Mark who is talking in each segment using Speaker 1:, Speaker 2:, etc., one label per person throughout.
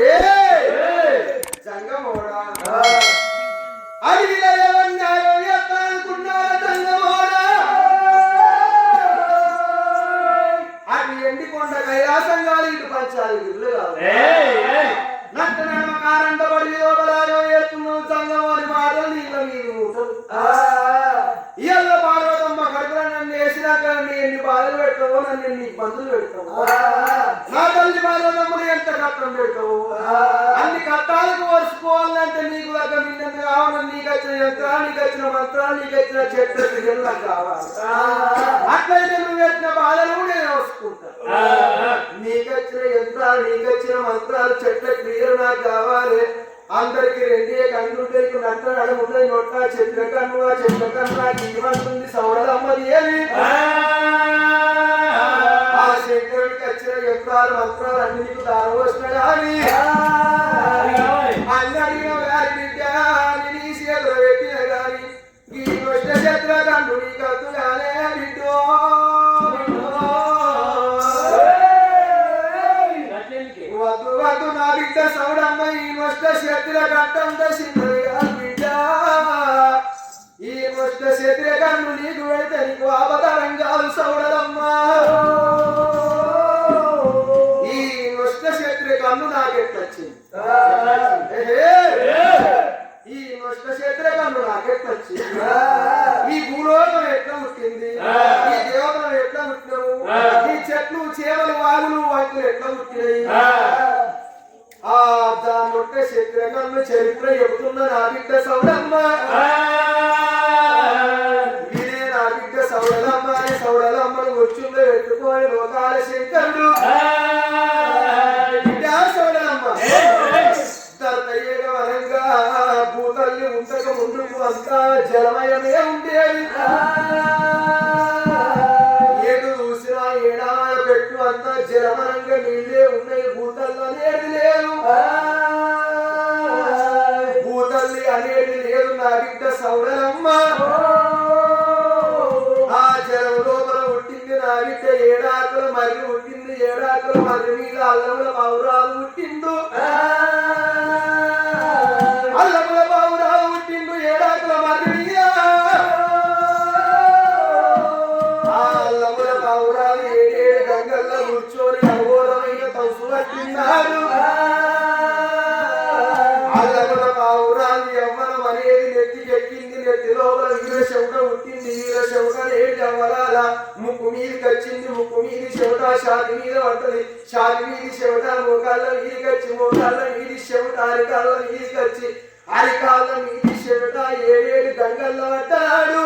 Speaker 1: రే కట్టం పెడతావు. అన్ని కట్టాలకు వరుసుకోవాలంటే నీకు దగ్గర నిన్న కావాలి. నీకు వచ్చిన యంత్రాలు నీకు వచ్చిన మంత్రాలు నీకు వచ్చిన చెట్ల నాకు కావాలి. అట్లయితే నువ్వు వచ్చిన బాధలు నేను వసుకుంటా నీకు వచ్చిన యంత్రాలు నీకు వచ్చిన మంత్రాలు చెట్ల క్రియలు నాకు కావాలి. అందరికి రెండే కన్నుంటాయి నట్ట నడుముంటాయి నొట్ట చెట్ల కన్ను ఆ చెట్ల కన్ను నాకు ఇవ్వంటుంది సౌడలమ్మది ఏమి యంత్రాలు మంత్రాలు అన్ని నీకు దారం వచ్చిన కానీ అన్ని అడిగిన గారి బిడ్డ నీ చేతులు పెట్టిన గాని ఈ కృష్ణ చేతుల కన్ను నీ కత్తు కాలే బిడ్డో. వద్దు వద్దు నా బిడ్డ సౌడమ్మ ఈ నొష్ట చేతుల కట్టం దశిందరిగా బిడ్డ. ఈ నొష్ట చేతుల కన్ను నీకు వెళ్తే నీకు ఆపదరంగాలు సౌడలమ్మ. ఈ కన్ను నాకెట్లొచ్చింది ఏహే! ఈ నొష్ట చేతుల కన్ను నాకెట్లొచ్చింది ఈ భూలోకం ఎట్లా పుట్టింది? ఈ దేవతలు ఎట్లా పుట్టినవు? ఈ చెట్లు చేమలు వాగులు వంకులు ఎట్లా పుట్టినాయి? ఆ. దాని ఉంటే శత్రుఘ్ను చరిత్ర చెబుతున్న నా బిడ్డ సౌడమ్మ వినే నా బిడ్డ సౌడలమ్మ అని సౌడలమ్మను కూర్చుందో పెట్టుకొని లోకాల శంకరుడు. ఏడాకుల మీద అల్లముల పౌరాలు పుట్టిండు అల్లముల పౌరాలు పుట్టిండు ఏడాకుల మీద ఆ అల్లముల పౌరాలు ఏడేడు గంగల్లో కూర్చొని అఘోరమైన తసు పట్టినాడు అల్లముల పౌరాలు ఎవ్వరం అనేది నెత్తికెక్కింది నెత్తి లోపల వీర శవుట పుట్టింది వీర శవుట ఏడు అవ్వరాలా ముక్కు మీదకి వచ్చింది ముక్కు మీది శవుట షాతి మీద పడ్డది షాతి మీది శవుట మోకాళ్ళ మీదకి వచ్చి మోకాళ్ళ మీది శవుట అరికాళ్ళ మీదకి వచ్చి అరికాళ్ళ మీది శవుట ఏడేడు గంగల్లో పడ్డాడు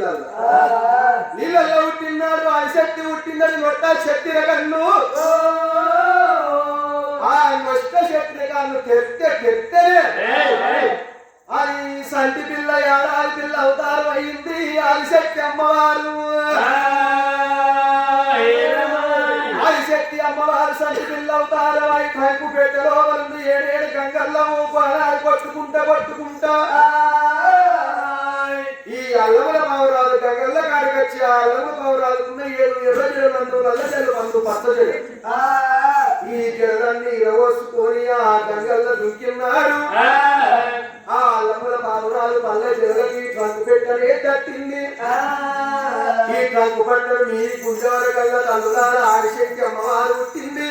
Speaker 1: శక్తి నీళ్ళల్లో నీళ్ళల్లో పుట్టినాడు శక్తి పుట్టిందని నొట్ట శక్తి రకన్ను ఆ నొష్ట శక్తి రకాన్ని తెస్తే తెస్తే అది సంటి పిల్ల ఏడాది పిల్ల అవతారం అయింది. అరిశక్తి అమ్మవారు. అరిశక్తి అమ్మవారు సంటి పిల్ల అవతారం అయి కంకు పెట్టలో లోపల ఏడేడు గంగల్లో పానాలు కొట్టుకుంటా కొట్టుకుంటా. ఈ అల్లముల అల్లముల పౌరాలుకున్న ఏడు ఎర్ర జడ మందు నల్ల జడ మందు పచ్చ జడ ఈ జడలన్నీ ఇరవోసుకొని ఆ గంగల్లో దుంకిన్నాడు. ఆ. అల్లముల పావురాలు పల్లె జగకి ట్రంకు పెట్టనే తట్టింది. ఈ ట్రంకు పట్టడం మీ గుండెవర కల్లా తల్లులార ఆడిశక్తి అమ్మవారు పుట్టింది.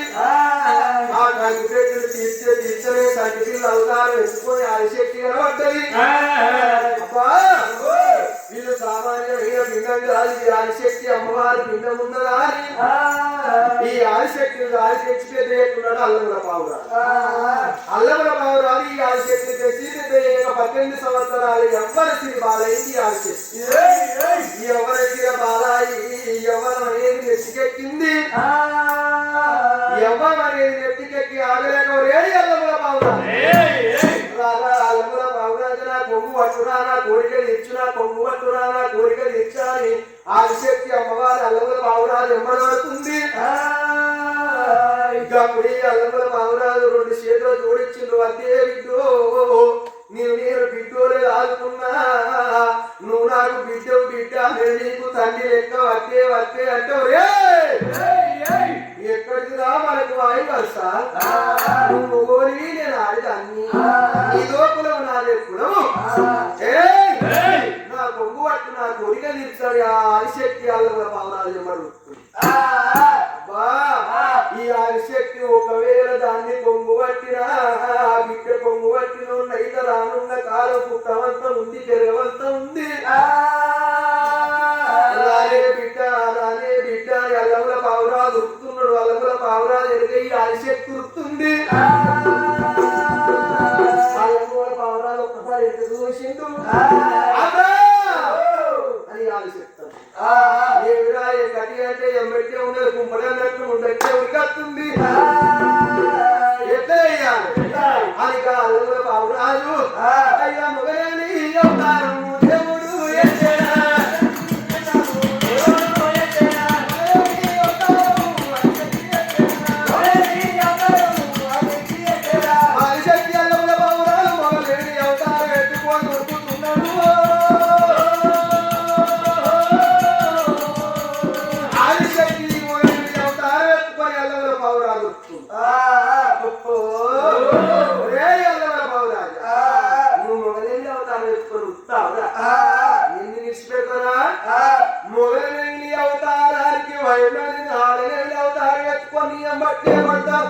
Speaker 1: ఆ ట్రంకు పెట్టిన తీర్చే అవతారం ఎత్తుకొని ఆడిశక్తి కనబడ్డది ఆదిశక్తి అమ్మవారి పిండం ఉన్నదా ఈ ఆదిశక్తి ఆది తెచ్చి పెద్ద ఎక్కున్నాడు అల్లముల పావురా అల్లముల పావురాలు ఈ ఆదిశక్తి పద్దెనిమిది సంవత్సరాలు ఎవ్వరి సిరి బాలయ్యింది ఈ ఆదిశక్తి ఎవరి సిరి బాలాయి ఎవరు అనేది నెత్తికెక్కింది? ఎవరు అనేది నెత్తికెక్కి ఆగలేక రేడి అల్లముల పావురా రారా అల్లముల పావురాజు నా కొమ్ము పట్టురా నా కోరికలు అల్లముల మామరాజు రెండు చేతులు జోడించిండు అదే బిడ్డో నేను నేను బిడ్డోలే ఆదుకున్నా నువ్వు నాకు బిడ్డవు బిడ్డ నేను నీకు తండ్రి లెక్క వట్టే వట్టే అంటే రే! ఎక్కడికి రా మనకు వాయి వరుస నువ్వు ఓరి నేను ఆడిదాన్ని నీ లోపలం నాదే కులం నా కొంగు పట్టు నా కోరిక తీర్చాడు ఆ ఆదిశక్తి అల్లముల పావురాజు ఎంబడుతుంది పడతాం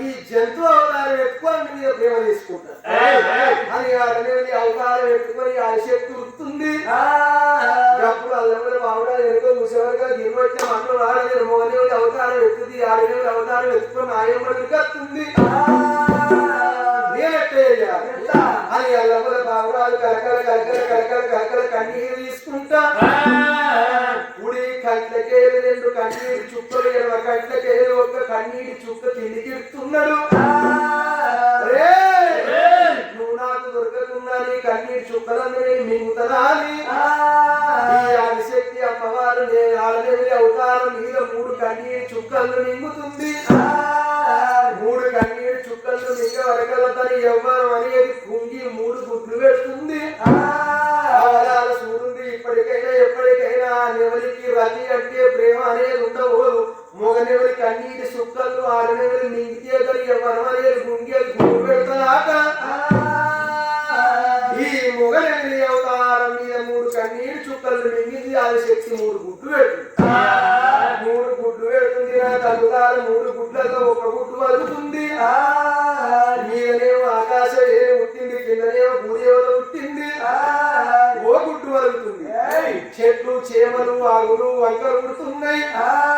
Speaker 1: ఈ జంతు అవతారం ఎత్తుకొని నీ మీద ప్రేమ అని ఆడలేని అవతారం ఎత్తుకొని ఆ శక్తి ఉరుకుతుంది. అప్పుడు అల్లముల బావుడా ఎరుక ముసవరగా గిరివచ్చిన మంటలు ఆడలేని మోగలేని అవతారం ఎత్తుది ఆడలేని అవతారం ఎత్తుకొని ఆయమ్మడి కత్తుంది? అని అల్లముల బావురాలు కలకల కలకల కలకల కలకల కన్నీరు తీసుకుంటా. కుడి కంట్లకేలి రెండు కన్నీటి కంట్లకేలి ఒక కన్నీటి చుక్క కిందికి ఇస్తున్నాడు నువ్వు నాకు దొరకకున్నా నీ కన్నీటి చుక్కలను నేను మింగుతనా ఆదిశక్తి అమ్మవారు నేను ఆడదేవి అవతారం మీద మూడు కన్నీటి చుక్కలను మింగుతుంది. உன்னை ஆ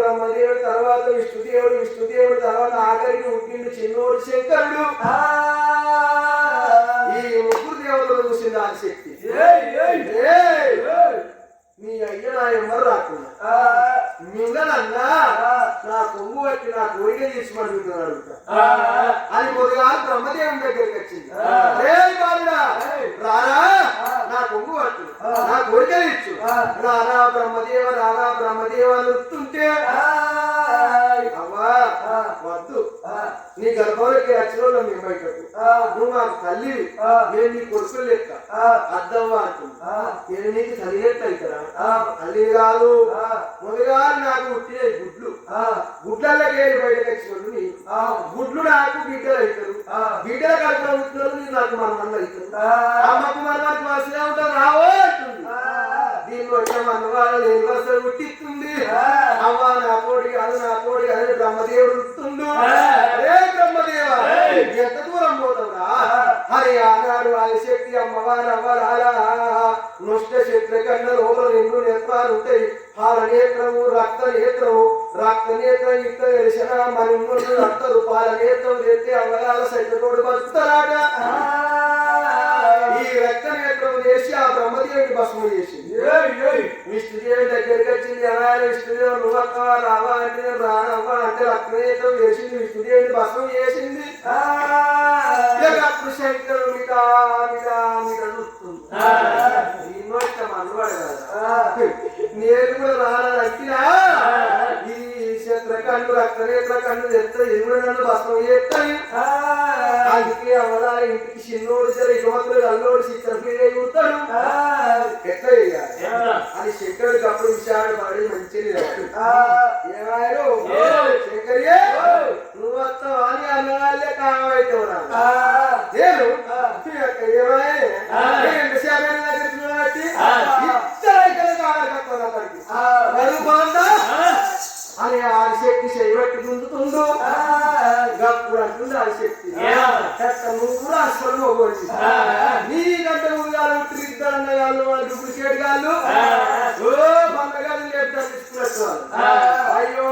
Speaker 1: బ్రహ్మదేవుడు తర్వాత విష్ణుదేవుడు విష్ణుదేవుడు తర్వాత ఆఖరికి పుట్టిండు చిన్నోడు శంకరుడు. ఈ ముగ్గురు దేవతలు చూసింది ఆ శక్తి! మీ అయ్య నా ఎవరు రాకుండా? మింగనన్నా నా కొమ్ము పట్టి నా కోరిక తీసి పడుతున్నాడు అని కొద్దిగా బ్రహ్మదేవుని దగ్గరికి వచ్చింది. రారా నా కొమ్ము పట్టు నా కోరిక తీర్చు. రారా బ్రహ్మదేవ రారా బ్రహ్మదేవ అని వస్తుంటే అవ్వా వద్దు. నీ గర్భంలోకి వాళ్ళు మేము బయటకు. నువ్వు మాకు తల్లి. నేను నీ కొడుకులు లెక్క. అద్దవ్వా అంటుంది. నేను నీకు తల్లి లెక్క అవుతారా తల్లి కాదు. మొదలుగా నాకు పుట్టిన గుడ్లు. గుడ్లకి బయటకు వచ్చినోళ్ళు నీ గుడ్లు నాకు బిడ్డలు అవుతారు బిడ్డల కడుపులో పుట్టినోళ్ళు నీ నాకు మన మంది అవుతారు అమ్మకు మన మనకు వసలే ఉంటారు రావో అంటుంది. దీన్ని వచ్చే మన వాళ్ళు లేని వరుసలు పుట్టిస్తుంది. అవ్వ నా కోడి కాదు నా కోడి కాదు బ్రహ్మదేవుడు బ్రహ్మదేవ ఎంత దూరం పోతావురా అరే ఆనాడు వాళ్ళ శక్తి అమ్మవారు అవ్వరాలా? నృష్ట శక్తి కన్నా లోపల రెండు నేత్రాలు ఉంటాయి. పాల నేత్రము రక్త నేత్రము రక్త నేత్రం యుక్త దర్శన మన రక్త రూపాల నేత్రం తెస్తే అవ్వరాల సైతోడు బతుకుతారాట. ఈ రక్త నేత్రం చేసి ఆ బ్రహ్మదేవుని భస్మం చేసి చేసింది విష్ణుదేవుని దగ్గరికి వచ్చింది ఎలా విష్ణుదేవుడు నువ్వు రావా అంటే నేను రానవ్వా అంటే అక్రయత్వం నేత్రం చేసింది విష్ణుదేవుని భస్మం చేసింది. అప్పుడు శంకరుడు చూస్తుంది. ఎన్నో ఇష్టం కదా. నేను కూడా రానట్టినా ఈ శత్ర కన్ను రక్త నేత్ర కన్ను తెస్తే ఇది కూడా నన్ను భస్మం చేస్తాయి. అందుకే అవలా ఇంటికి చిన్నోడు సరే యువకులు అల్లోడు ఫీల్ అయి ఉంటాడు ఎట్లా చేయాలి? అని శంకరుడికి అప్పుడు విషయాలు పడి మంచిది. ఏమారు శంకరియే నువ్వు వస్తావా అని అన్నవాళ్ళే కావైతే నేను అని ఆదిశక్తి చేయబట్టి గుందుతుండు గప్పుడు అంటుంది ఆదిశక్తి నువ్వు కూడా అసలు మొగోడి నీ గంట ముందుగాలు తిరిగిద్దరన్న గాళ్ళు వాళ్ళు డూప్లికేట్ గాళ్ళు ఓ అయ్యో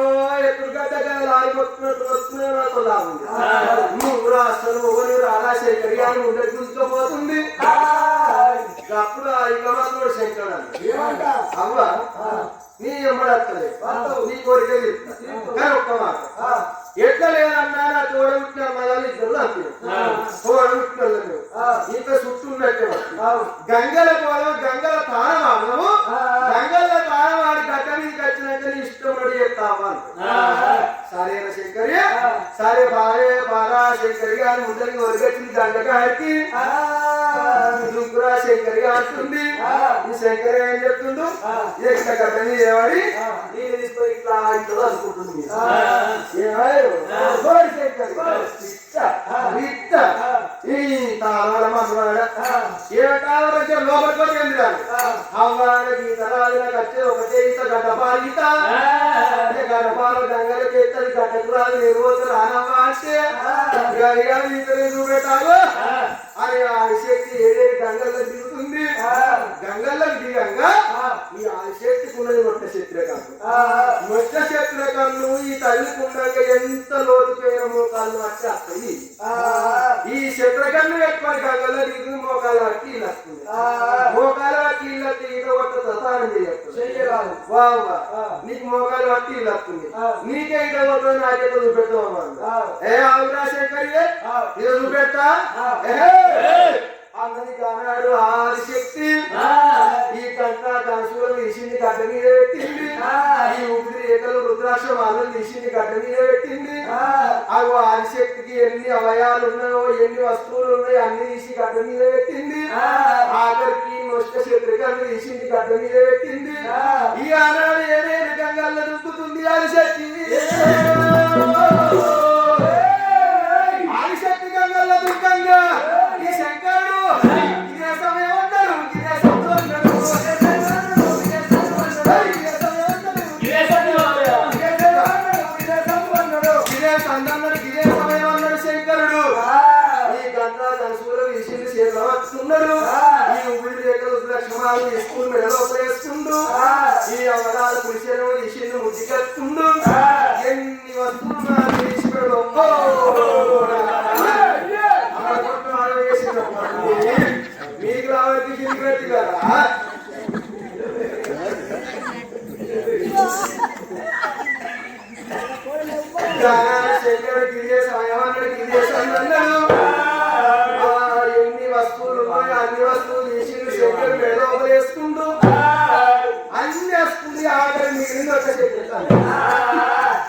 Speaker 1: నువ్వు అసలు శంకరి అని ఉండే అప్పుడు ఆ. శంకర్ అవ్వ నీ ఎమ్మడత్తలే నీ కోరిక. కానీ ఒక్క మాట. ఎట్లా లేదన్నా నా మళ్ళీ ఇద్దరు చుట్టూ ఉన్నట్టే. గంగల పోలం గంగల తానం ఆడము గంగల తానం ఆడి గడ్డ మీదకి వచ్చినాక నీ ఇష్టపడి చెప్తావా సరేనా శంకరి సరే బాగా బాగా శంకరి గారి ముందరికి ఒరిగచ్చింది దండకాడికి దుంకురా శంకరి అంటుంది ఈ శంకరి ఏం చెప్తుండు ఎక్కడ మీద ఏమడి నేను తీసుకొని ఇట్లా ఇట్లా అనుకుంటుంది. ఏమాయో? శంకరి. ఇట్ట. ఈ తాళాల మనవాడ. లోపలికి వచ్చి ఎందుకు? వచ్చేది ఒకటే ఈత గడ్డపాలు ఈత. ఏ గడ్డపాలు గంగలకి ఎత్తది, గడ్డకు రాదు, నేను పోతే రానవ్వా అంటే, గడిగా ఈతలు ఎందుకు పెట్టావు? అని ఆ శక్తి ఏడేడు గంగల్లో దిగుతుంది గంగల్లో దిగంగా ఈ ఆ. శక్తికి ఉన్నది మొట్ట శత్రుకన్ను మొట్ట శత్రుకన్ను ఈ తల్లికి ఉండగా ఎంత లోతుపోయిన మోకాళ్ళు వచ్చి వస్తాయి ఈ శత్రుకన్ను ఎక్కువ గంగల్లో దిగుతుంది మోకాలు పట్టి ఇల్లు వస్తుంది మోకాలు పట్టి ఇల్లు వస్తే ఈత కొట్ట సతానం వావ్వా నీకు మోకాలు పట్టి ఇల్లు వస్తుంది నీకే ఈత కొట్టదు నాకే చూపెడతావు ఏ ఆవురా శంకరియే? ఇది చూపెట్టా అన్నాడు ఆదిశక్తి ఈ కంట కనసూరం తీసింది గడ్డ మీద పెట్టింది. ఈ ఊపిరి ఏకలు రుద్రాక్ష వాళ్ళని తీసింది గడ్డ మీద పెట్టింది. అవి ఆదిశక్తికి ఎన్ని అవయాలు ఉన్నాయో ఎన్ని వస్తువులు ఉన్నాయో అన్ని తీసి గడ్డ మీద పెట్టింది. ఆఖరికి నొష్ట శత్రుకన్ను తీసింది గడ్డ మీద పెట్టింది. ఈ ఆనాడు ఏడేడు గంగల్లో ఆదిశక్తి మెడలో వేస్తుండు ఈ అవగాలు పురుషులు విషయం ముద్దికెత్తుండు. ఎన్ని వస్తువులు. మీకు కదా? శంకరుడికి మెడ వేసుకుంటూ అన్ని వస్తుంది ఆఖరి మిగిలింది ఒక చెప్తాను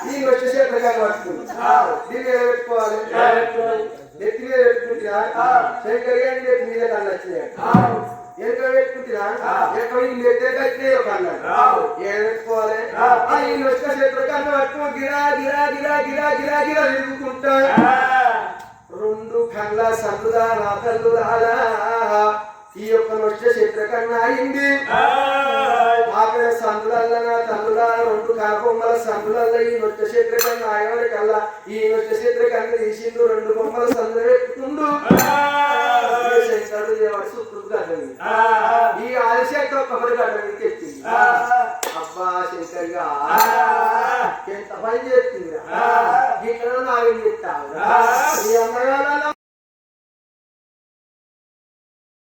Speaker 1: ఈ వచ్చే చేతులు కానీ పట్టుకుంది దీన్ని పెట్టుకోవాలి? నెత్తి మీద పెట్టుకుంటున్నా? శంకర్ గారి నెత్తి మీద కళ్ళు వచ్చినాయి. ఎంత పెట్టుకుంటున్నా? ఎక్కడ ఈ నెత్తే కట్టినే ఒక అన్నాడు. ఏం పెట్టుకోవాలి? ఆ. ఈ వచ్చిన చేతులు కన్ను పట్టుకో గిరా గిరా గిరా గిరా గిరా గిరా తిరుగుకుంటా. రెండు కళ్ళ సందుదా నా రాలా. ఈ యొక్క నొట్ట చెట్ల కన్నా అయింది. ఆకడ సందులల్ల నా రెండు కాలబొమ్మల సందులల్ల ఈ నొట్ట చెట్ల కన్నా ఆయన కల్లా ఈ నొట్ట చెట్ల కన్నా తీసిండు రెండు బొమ్మల సందులు పెట్టుకుండు. శంకరుడు దేవుడు శుక్రుడు కట్టండి ఈ కట్టండి తెచ్చింది. అబ్బా ఎంత పని చేస్తుంది ఇక్కడ నాగం ఈ